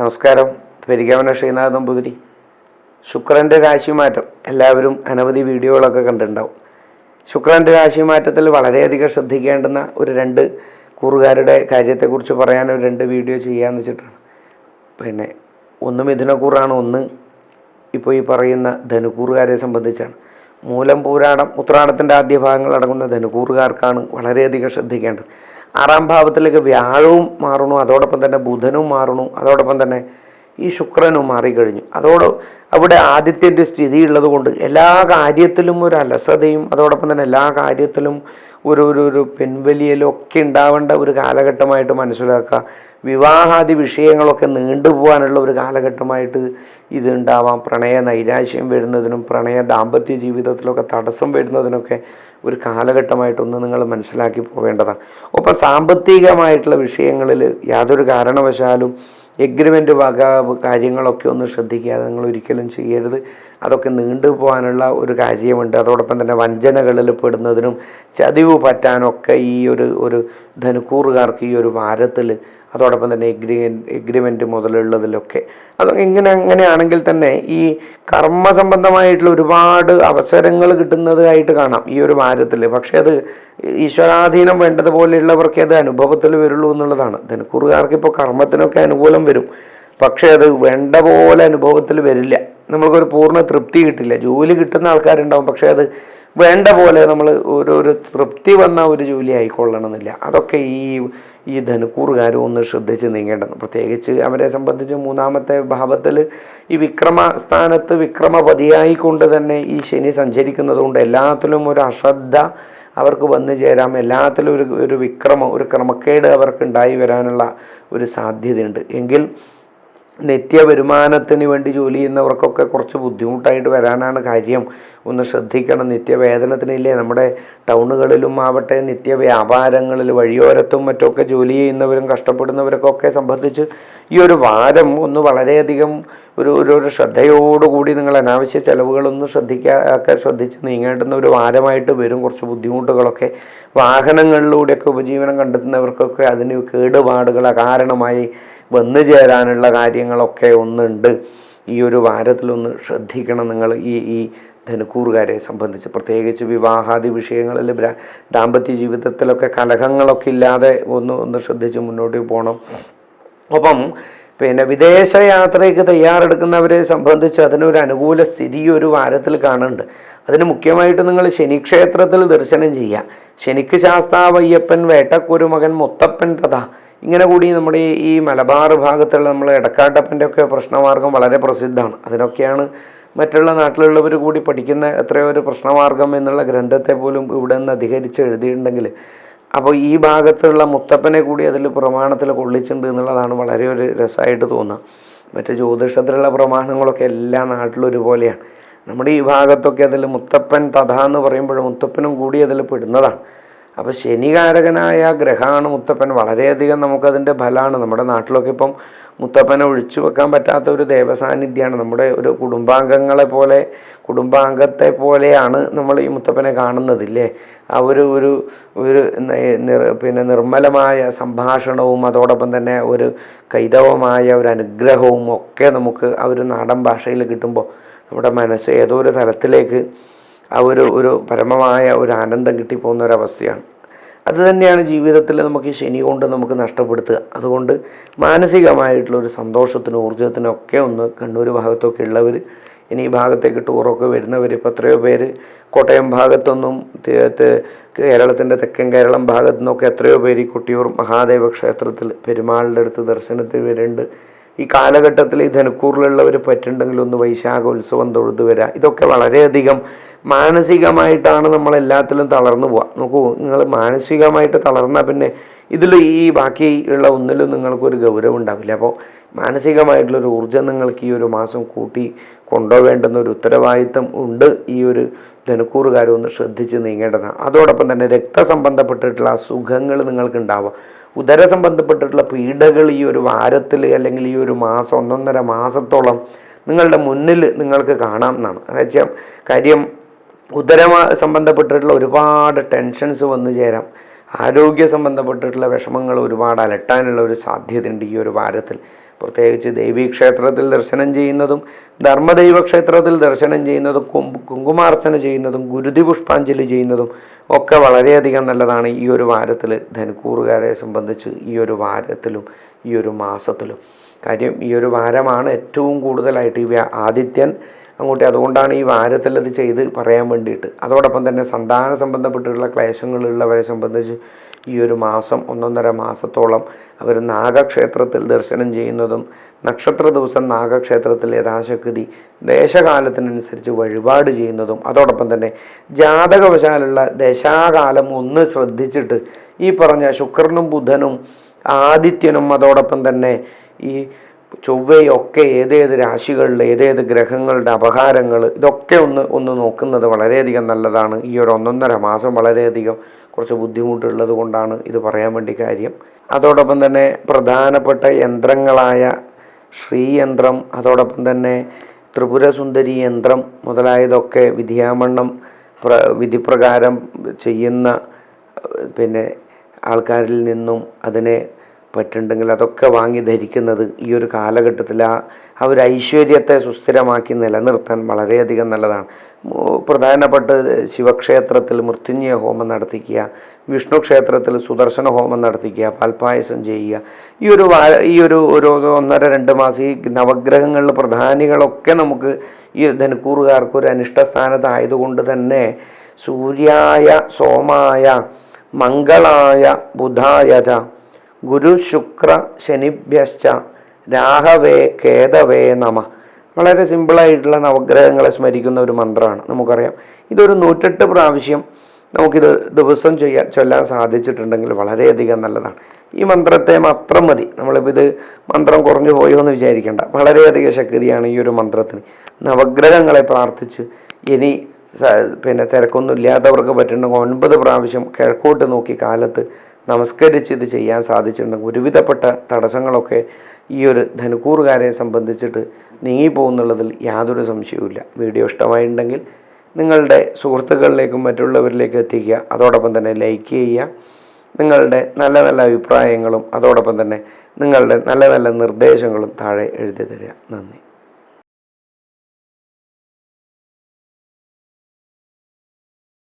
നമസ്കാരം. പെരികാമന ശ്രീനാഥ് നമ്പൂതിരി ശുക്രന്റെ രാശിമാറ്റം എല്ലാവരും അനവധി വീഡിയോകളൊക്കെ കണ്ടിട്ടുണ്ടാവും. ശുക്രന്റെ രാശിമാറ്റത്തിൽ വളരെയധികം ശ്രദ്ധിക്കേണ്ടുന്ന ഒരു രണ്ട് കൂറുകാരുടെ കാര്യത്തെക്കുറിച്ച് പറയാൻ ഒരു രണ്ട് വീഡിയോ ചെയ്യാമെന്ന് വെച്ചിട്ടാണ്. പിന്നെ ഒന്ന് മിഥുനക്കൂറാണ് ഒന്ന് ഇപ്പോൾ ഈ പറയുന്ന ധനുക്കൂറുകാരെ സംബന്ധിച്ചാണ്. മൂലം പൂരാടം ഉത്രാടത്തിന്റെ ആദ്യ ഭാഗങ്ങൾ അടങ്ങുന്ന ധനുക്കൂറുകാർക്കാണ് വളരെയധികം ശ്രദ്ധിക്കേണ്ടത്. ആറാം ഭാവത്തിലേക്ക് വ്യാഴവും മാറണു അതോടൊപ്പം തന്നെ ബുധനും മാറണു അതോടൊപ്പം തന്നെ ഈ ശുക്രനും മാറിക്കഴിഞ്ഞു. അതോട് അവിടെ ആദിത്യന്റെ സ്ഥിതി ഉള്ളതുകൊണ്ട് എല്ലാ കാര്യത്തിലും ഒരു അലസതയും അതോടൊപ്പം തന്നെ എല്ലാ കാര്യത്തിലും ഒരു ഒരു ഒരു പിൻവലിയലൊക്കെ ഉണ്ടാവേണ്ട ഒരു കാലഘട്ടമായിട്ട് മനസ്സിലാക്കുക. വിവാഹാദി വിഷയങ്ങളൊക്കെ നീണ്ടുപോകാനുള്ള ഒരു കാലഘട്ടമായിട്ട് ഇത് ഉണ്ടാവാം പ്രണയ നൈരാശ്യം വരുന്നതിനും പ്രണയ ദാമ്പത്യ ജീവിതത്തിലൊക്കെ തടസ്സം വരുന്നതിനൊക്കെ ഒരു കാലഘട്ടമായിട്ടൊന്ന് നിങ്ങൾ മനസ്സിലാക്കി പോവേണ്ടതാണ്. ഒപ്പം സാമ്പത്തികമായിട്ടുള്ള വിഷയങ്ങളിൽ യാതൊരു കാരണവശാലും എഗ്രിമെന്റ് വക കാര്യങ്ങളൊക്കെ ഒന്ന് ശ്രദ്ധിക്കാതെ നിങ്ങൾ ഒരിക്കലും ചെയ്യരുത്. അതൊക്കെ നീണ്ടുപോകാനുള്ള ഒരു കാര്യമുണ്ട്. അതോടൊപ്പം തന്നെ വഞ്ചനകളിൽ പെടുന്നതിനും ചതിവ് പറ്റാനൊക്കെ ഈ ഒരു ഒരു ധനുക്കൂറുകാർക്ക് ഈ ഒരു വാരത്തിൽ അതോടൊപ്പം തന്നെ എഗ്രി എഗ്രിമെന്റ് മുതലുള്ളതിലൊക്കെ. അത് ഇങ്ങനെ അങ്ങനെയാണെങ്കിൽ തന്നെ ഈ കർമ്മ സംബന്ധമായിട്ടുള്ള ഒരുപാട് അവസരങ്ങൾ കിട്ടുന്നതായിട്ട് കാണാം ഈ ഒരു വാരത്തിൽ പക്ഷേ അത് ഈശ്വരാധീനം വേണ്ടതുപോലെയുള്ളവർക്കേ അത് അനുഭവത്തിൽ വരുള്ളൂ എന്നുള്ളതാണ്. ധനുക്കൂറുകാർക്ക് ഇപ്പോൾ കർമ്മത്തിനൊക്കെ അനുകൂലം വരും. പക്ഷേ അത് വേണ്ട പോലെ അനുഭവത്തിൽ വരില്ല. നമ്മൾക്കൊരു പൂർണ തൃപ്തി കിട്ടില്ല. ജോലി കിട്ടുന്ന ആൾക്കാരുണ്ടാവും. പക്ഷേ അത് വേണ്ട പോലെ നമ്മൾ ഒരു തൃപ്തി വന്ന ഒരു ജോലി ആയിക്കൊള്ളണമെന്നില്ല. അതൊക്കെ ഈ ഈ ധനുക്കൂറുകാരും ഒന്ന് ശ്രദ്ധിച്ച് നീങ്ങേണ്ടത്. പ്രത്യേകിച്ച് അവരെ സംബന്ധിച്ച് മൂന്നാമത്തെ ഭാവത്തിൽ ഈ വിക്രമ സ്ഥാനത്ത് വിക്രമപതിയായിക്കൊണ്ട് തന്നെ ഈ ശനി സഞ്ചരിക്കുന്നതുകൊണ്ട് എല്ലാത്തിലും ഒരു അശ്രദ്ധ അവർക്ക് വന്നു ചേരാം. എല്ലാത്തിലും ഒരു ഒരു വിക്രമം ഒരു ക്രമക്കേട് അവർക്ക് ഉണ്ടായി വരാനുള്ള ഒരു സാധ്യതയുണ്ട്. എങ്കിൽ നിത്യ വരുമാനത്തിന് വേണ്ടി ജോലി ചെയ്യുന്നവർക്കൊക്കെ കുറച്ച് ബുദ്ധിമുട്ടായിട്ട് വരാനാണ് കാര്യം. ഒന്ന് ശ്രദ്ധിക്കണം നിത്യവേതനത്തിനില്ലേ നമ്മുടെ ടൗണുകളിലും ആവട്ടെ നിത്യ വ്യാപാരങ്ങളിൽ വഴിയോരത്തും മറ്റൊക്കെ ജോലി ചെയ്യുന്നവരും കഷ്ടപ്പെടുന്നവരൊക്കെ സംബന്ധിച്ച് ഈ ഒരു വാരം ഒന്ന് വളരെയധികം ഒരു ഒരു ഒരു ശ്രദ്ധയോടുകൂടി നിങ്ങൾ അനാവശ്യ ചെലവുകളൊന്നും ശ്രദ്ധിക്കാതെ ശ്രദ്ധിച്ച് നീങ്ങേണ്ടുന്ന ഒരു വാരമായിട്ട് വരും. കുറച്ച് ബുദ്ധിമുട്ടുകളൊക്കെ വാഹനങ്ങളിലൂടെയൊക്കെ ഉപജീവനം കണ്ടെത്തുന്നവർക്കൊക്കെ അതിന് കേടുപാടുകൾ കാരണമായി വന്നു ചേരാനുള്ള കാര്യങ്ങളൊക്കെ ഒന്നുണ്ട്. ഈ ഒരു വാരത്തിലൊന്ന് ശ്രദ്ധിക്കണം നിങ്ങൾ ഈ ഈ ധനുക്കൂറുകാരെ സംബന്ധിച്ച്. പ്രത്യേകിച്ച് വിവാഹാദി വിഷയങ്ങളിൽ ദാമ്പത്യ ജീവിതത്തിലൊക്കെ കലഹങ്ങളൊക്കെ ഇല്ലാതെ ഒന്ന് ഒന്ന് ശ്രദ്ധിച്ച് മുന്നോട്ട് പോകണം. ഒപ്പം പിന്നെ വിദേശ യാത്രയ്ക്ക് തയ്യാറെടുക്കുന്നവരെ സംബന്ധിച്ച് അതിനൊരു അനുകൂല സ്ഥിതി ഒരു വാരത്തിൽ കാണുന്നുണ്ട്. അതിന് മുഖ്യമായിട്ട് നിങ്ങൾ ശനിക്ഷേത്രത്തിൽ ദർശനം ചെയ്യുക. ശനിക്ക് ശാസ്താവയ്യപ്പൻ വേട്ടക്കുരുമകൻ മുത്തപ്പൻ തഥ ഇങ്ങനെ കൂടി നമ്മുടെ ഈ- മലബാർ ഭാഗത്തുള്ള നമ്മൾ എടക്കാട്ടപ്പന്റെ ഒക്കെ പ്രശ്നമാർഗം വളരെ പ്രസിദ്ധമാണ്. അതിനൊക്കെയാണ് മറ്റുള്ള നാട്ടിലുള്ളവർ കൂടി പഠിക്കുന്ന എത്രയോ ഒരു പ്രശ്നമാർഗം എന്നുള്ള ഗ്രന്ഥത്തെ പോലും ഇവിടെ നിന്ന് അധികരിച്ച് എഴുതിയിട്ടുണ്ടെങ്കിൽ അപ്പോൾ ഈ ഭാഗത്തുള്ള മുത്തപ്പനെ കൂടി അതിൽ പ്രമാണത്തിൽ കൊള്ളിച്ചിട്ടുണ്ട് എന്നുള്ളതാണ് വളരെ ഒരു രസമായിട്ട് തോന്നുക. മറ്റ് ജ്യോതിഷത്തിലുള്ള പ്രമാണങ്ങളൊക്കെ എല്ലാ നാട്ടിലും ഒരുപോലെയാണ്. നമ്മുടെ ഈ ഭാഗത്തൊക്കെ അതിൽ മുത്തപ്പൻ തഥ എന്ന് പറയുമ്പോൾ മുത്തപ്പനും കൂടി അതിൽ പെടുന്നതാണ്. അപ്പോൾ ശനികാരകനായ ഗ്രഹമാണ് മുത്തപ്പൻ. വളരെയധികം നമുക്കതിന്റെ ഫലമാണ്. നമ്മുടെ നാട്ടിലൊക്കെ ഇപ്പം മുത്തപ്പനെ ഒഴിച്ചു വെക്കാൻ പറ്റാത്ത ഒരു ദേവസാന്നിധ്യമാണ് നമ്മുടെ ഒരു കുടുംബാംഗങ്ങളെ പോലെ കുടുംബാംഗത്തെ പോലെയാണ് നമ്മൾ ഈ മുത്തപ്പനെ കാണുന്നത് ഇല്ലേ? ആ ഒരു ഒരു ഒരു പിന്നെ നിർമ്മലമായ സംഭാഷണവും അതോടൊപ്പം തന്നെ ഒരു കൈതവമായ ഒരു അനുഗ്രഹവും ഒക്കെ നമുക്ക് ആ ഒരു നാടൻ ഭാഷയിൽ കിട്ടുമ്പോൾ നമ്മുടെ മനസ്സ് ഏതോ ഒരു തലത്തിലേക്ക് ആ ഒരു ഒരു പരമമായ ഒരു ആനന്ദം കിട്ടിപ്പോകുന്ന ഒരവസ്ഥയാണ്. അത് തന്നെയാണ് ജീവിതത്തിൽ നമുക്ക് ശനി കൊണ്ട് നമുക്ക് നഷ്ടപ്പെടുത്തുക. അതുകൊണ്ട് മാനസികമായിട്ടുള്ള ഒരു സന്തോഷത്തിനും ഊർജത്തിനും ഒക്കെ ഒന്ന് കണ്ണൂർ ഭാഗത്തൊക്കെ ഉള്ളവർ ഇനി ഈ ഭാഗത്തേക്ക് ടൂറൊക്കെ വരുന്നവർ ഇപ്പോൾ എത്രയോ പേര് കോട്ടയം ഭാഗത്തൊന്നും കേരളത്തിന്റെ തെക്കൻ കേരളം ഭാഗത്തു നിന്നൊക്കെ എത്രയോ പേര് ഈ കൊട്ടിയൂർ മഹാദേവ ക്ഷേത്രത്തിൽ പെരുമാളിന്റെ അടുത്ത് ദർശനത്തിന് വരുന്നുണ്ട്. ഈ കാലഘട്ടത്തിൽ ഈ ധനുക്കൂറിലുള്ളവർ പറ്റുണ്ടെങ്കിൽ ഒന്ന് വൈശാഖ ഉത്സവം തൊഴുതു വരാം. ഇതൊക്കെ വളരെയധികം മാനസികമായിട്ടാണ് നമ്മൾ എല്ലാത്തിലും തളർന്നു പോവുക. നോക്കൂ നിങ്ങൾ മാനസികമായിട്ട് തളർന്നാൽ പിന്നെ ഇതിൽ ഈ ബാക്കി ഉള്ള ഒന്നിലും നിങ്ങൾക്കൊരു ഗൗരവം ഉണ്ടാവില്ല. അപ്പോൾ മാനസികമായിട്ടുള്ളൊരു ഊർജം നിങ്ങൾക്ക് ഈ ഒരു മാസം കൂട്ടി കൊണ്ടുപോകേണ്ടുന്ന ഒരു ഉത്തരവാദിത്തം ഉണ്ട് ഈ ഒരു ധനുക്കൂറുകാരും ഒന്ന് ശ്രദ്ധിച്ച് നീങ്ങേണ്ടതാണ്. അതോടൊപ്പം തന്നെ രക്തസംബന്ധപ്പെട്ടിട്ടുള്ള അസുഖങ്ങൾ നിങ്ങൾക്ക് ഉണ്ടാവുക ഉദര സംബന്ധപ്പെട്ടിട്ടുള്ള പീഡകൾ ഈ ഒരു വാരത്തിൽ അല്ലെങ്കിൽ ഈ ഒരു മാസം ഒന്നൊന്നര മാസത്തോളം നിങ്ങളുടെ മുന്നിൽ നിങ്ങൾക്ക് കാണാം എന്നാണ്. എന്നുവെച്ചാൽ കാര്യം ഉദരമാ സംബന്ധപ്പെട്ടിട്ടുള്ള ഒരുപാട് ടെൻഷൻസ് വന്നു ചേരാം. ആരോഗ്യ സംബന്ധപ്പെട്ടിട്ടുള്ള വിഷമങ്ങൾ ഒരുപാട് അലട്ടാനുള്ള ഒരു സാധ്യതയുണ്ട് ഈ ഒരു വാരത്തിൽ. പ്രത്യേകിച്ച് ദേവീക്ഷേത്രത്തിൽ ദർശനം ചെയ്യുന്നതും ധർമ്മദൈവ ക്ഷേത്രത്തിൽ ദർശനം ചെയ്യുന്നതും കുങ്കുമാർച്ചന ചെയ്യുന്നതും ഗുരുതി പുഷ്പാഞ്ജലി ചെയ്യുന്നതും ഒക്കെ വളരെയധികം നല്ലതാണ് ഈ ഒരു വാരത്തിൽ ധനുക്കൂറുകാരെ സംബന്ധിച്ച് ഈ ഒരു വാരത്തിലും ഈ ഒരു മാസത്തിലും. കാര്യം ഈ ഒരു വാരമാണ് ഏറ്റവും കൂടുതലായിട്ട് ഈ ആദിത്യൻ അങ്ങോട്ട്. അതുകൊണ്ടാണ് ഈ വാരത്തിൽ അത് ചെയ്ത് പറയാൻ വേണ്ടിയിട്ട്. അതോടൊപ്പം തന്നെ സന്താന സംബന്ധപ്പെട്ടിട്ടുള്ള ക്ലേശങ്ങളുള്ളവരെ സംബന്ധിച്ച് ഈ ഒരു മാസം ഒന്നൊന്നര മാസത്തോളം അവർ നാഗക്ഷേത്രത്തിൽ ദർശനം ചെയ്യുന്നതും നക്ഷത്ര ദിവസം നാഗക്ഷേത്രത്തിൽ യഥാശക്തി ദേശകാലത്തിനനുസരിച്ച് വഴിപാട് ചെയ്യുന്നതും അതോടൊപ്പം തന്നെ ജാതകവശാലുള്ള ദശാകാലം ഒന്ന് ശ്രദ്ധിച്ചിട്ട് ഈ പറഞ്ഞ ശുക്രനും ബുധനും ആദിത്യനും അതോടൊപ്പം തന്നെ ഈ ചൊവ്വയൊക്കെ ഏതേത് രാശികളിൽ ഏതേത് ഗ്രഹങ്ങളുടെ അപഹാരങ്ങൾ ഇതൊക്കെ ഒന്ന് ഒന്ന് നോക്കുന്നത് വളരെയധികം നല്ലതാണ്. ഈ ഒരു ഒന്നൊന്നര മാസം വളരെയധികം കുറച്ച് ബുദ്ധിമുട്ടുള്ളത് കൊണ്ടാണ് ഇത് പറയാൻ വേണ്ടി കാര്യം. അതോടൊപ്പം തന്നെ പ്രധാനപ്പെട്ട യന്ത്രങ്ങളായ ശ്രീയന്ത്രം അതോടൊപ്പം തന്നെ ത്രിപുരസുന്ദരി യന്ത്രം മുതലായതൊക്കെ വിധിയാമണ്ണം പ്ര വിധിപ്രകാരം ചെയ്യുന്ന പിന്നെ ആൾക്കാരിൽ നിന്നും അതിനെ പറ്റുണ്ടെങ്കിൽ അതൊക്കെ വാങ്ങി ധരിക്കുന്നത് ഈ ഒരു കാലഘട്ടത്തിൽ ആ ആ ഒരു ഐശ്വര്യത്തെ സുസ്ഥിരമാക്കി നിലനിർത്താൻ വളരെയധികം നല്ലതാണ്. പ്രധാനപ്പെട്ട ശിവക്ഷേത്രത്തിൽ മൃത്യുഞ്ജയ ഹോമം നടത്തിക്കുക വിഷ്ണു ക്ഷേത്രത്തിൽ സുദർശന ഹോമം നടത്തിക്കുക പാൽപ്പായസം ചെയ്യുക ഈ ഒരു ഈ ഒരു ഒരു ഒന്നര രണ്ട് മാസം ഈ നവഗ്രഹങ്ങളിൽ പ്രധാനികളൊക്കെ നമുക്ക് ഈ ധനുക്കൂറുകാർക്ക് ഒരു അനിഷ്ട സ്ഥാനത്തായതുകൊണ്ട് തന്നെ സൂര്യായ സോമായ മംഗളായ ബുധായ ച ഗുരു ശുക്ര ശനിഭ്യശ്ച രാഹവേ കേതവേ നമ. വളരെ സിമ്പിളായിട്ടുള്ള നവഗ്രഹങ്ങളെ സ്മരിക്കുന്ന ഒരു മന്ത്രമാണ്. നമുക്കറിയാം. ഇതൊരു നൂറ്റെട്ട് പ്രാവശ്യം നമുക്കിത് ദിവസം ചെയ്യാൻ ചൊല്ലാൻ സാധിച്ചിട്ടുണ്ടെങ്കിൽ വളരെയധികം നല്ലതാണ്. ഈ മന്ത്രത്തെ മാത്രം മതി. നമ്മളിപ്പോൾ ഇത് മന്ത്രം കുറഞ്ഞു പോയോ എന്ന് വിചാരിക്കേണ്ട. വളരെയധികം ശക്തിയാണ് ഈ ഒരു മന്ത്രത്തിന്. നവഗ്രഹങ്ങളെ പ്രാർത്ഥിച്ച് ഇനി പിന്നെ തിരക്കൊന്നും ഇല്ലാത്തവർക്ക് പറ്റുന്നുണ്ടെങ്കിൽ ഒൻപത് പ്രാവശ്യം കിഴക്കോട്ട് നോക്കി കാലത്ത് നമസ്കരിച്ച് ഇത് ചെയ്യാൻ സാധിച്ചിട്ടുണ്ടെങ്കിൽ ഒരുവിധപ്പെട്ട തടസ്സങ്ങളൊക്കെ ഈ ഒരു ധനുക്കൂറുകാരെ സംബന്ധിച്ചിട്ട് നീങ്ങിപ്പോകുന്നുള്ളതിൽ യാതൊരു സംശയവുമില്ല. വീഡിയോ ഇഷ്ടമായിട്ടുണ്ടെങ്കിൽ നിങ്ങളുടെ സുഹൃത്തുക്കളിലേക്കും മറ്റുള്ളവരിലേക്കും എത്തിക്കുക. അതോടൊപ്പം തന്നെ ലൈക്ക് ചെയ്യുക. നിങ്ങളുടെ നല്ല നല്ല അഭിപ്രായങ്ങളും അതോടൊപ്പം തന്നെ നിങ്ങളുടെ നല്ല നല്ല നിർദ്ദേശങ്ങളും താഴെ എഴുതി തരിക. നന്ദി.